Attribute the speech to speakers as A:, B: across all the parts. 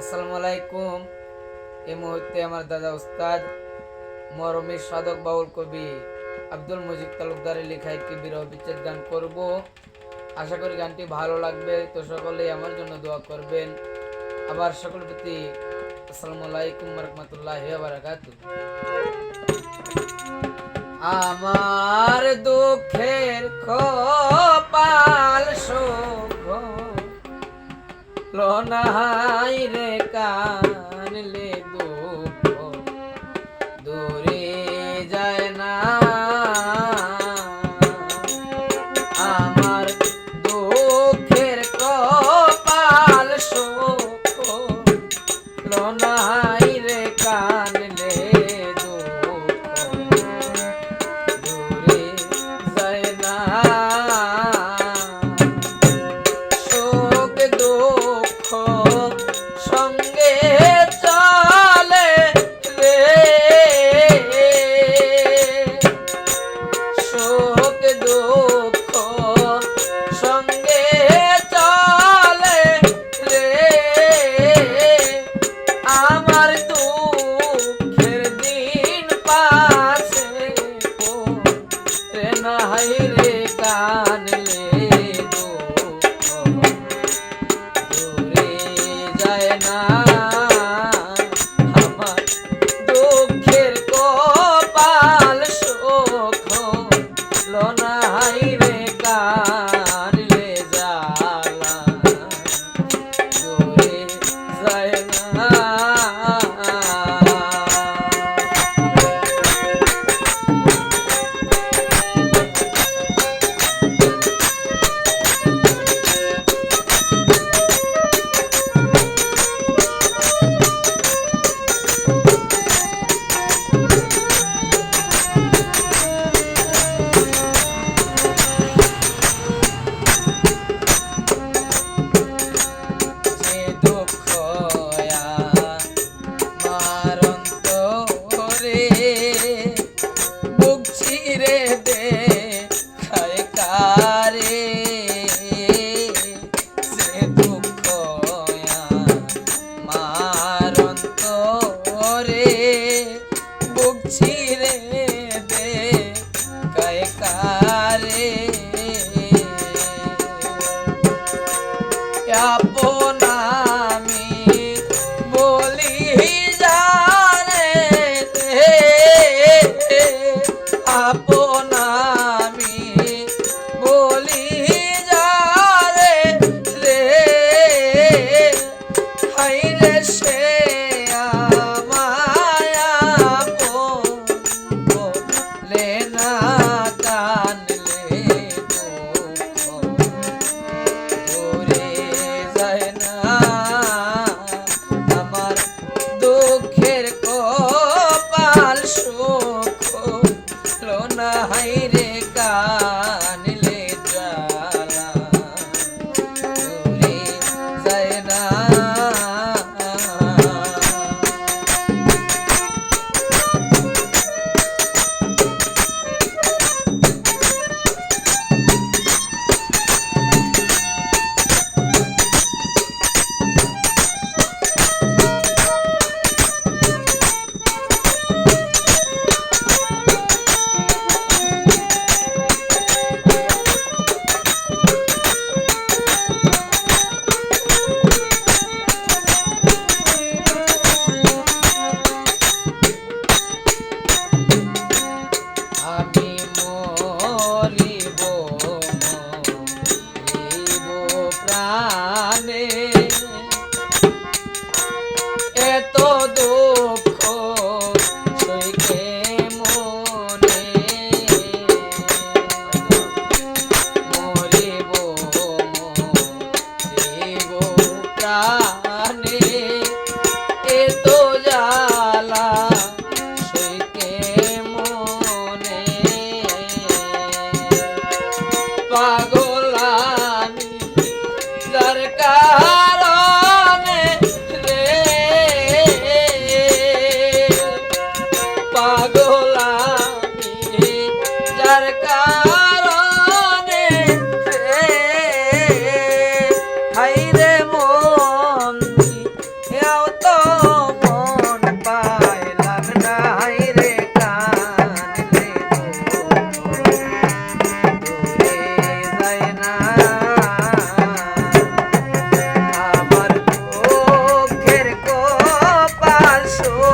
A: আসসালামু আলাইকুম। এই মুহূর্তে আমার দাদা উস্তাদ মরমী সাধক বাউল কবি আব্দুল মজিদ তালুকদারের লেখা একটি বিরহ বিচ্ছেদ গান করব। আশা করি গানটি ভালো লাগবে। তো সকলেই আমার জন্য দোয়া করবেন। আবার সকল প্রতি আসসালামু আলাইকুম রহমতুল্লাহ বারাকাতু আমার দুঃখের কপাল শোভ লোনাই রে কানলে দুঃখ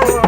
A: Oh!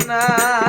A: no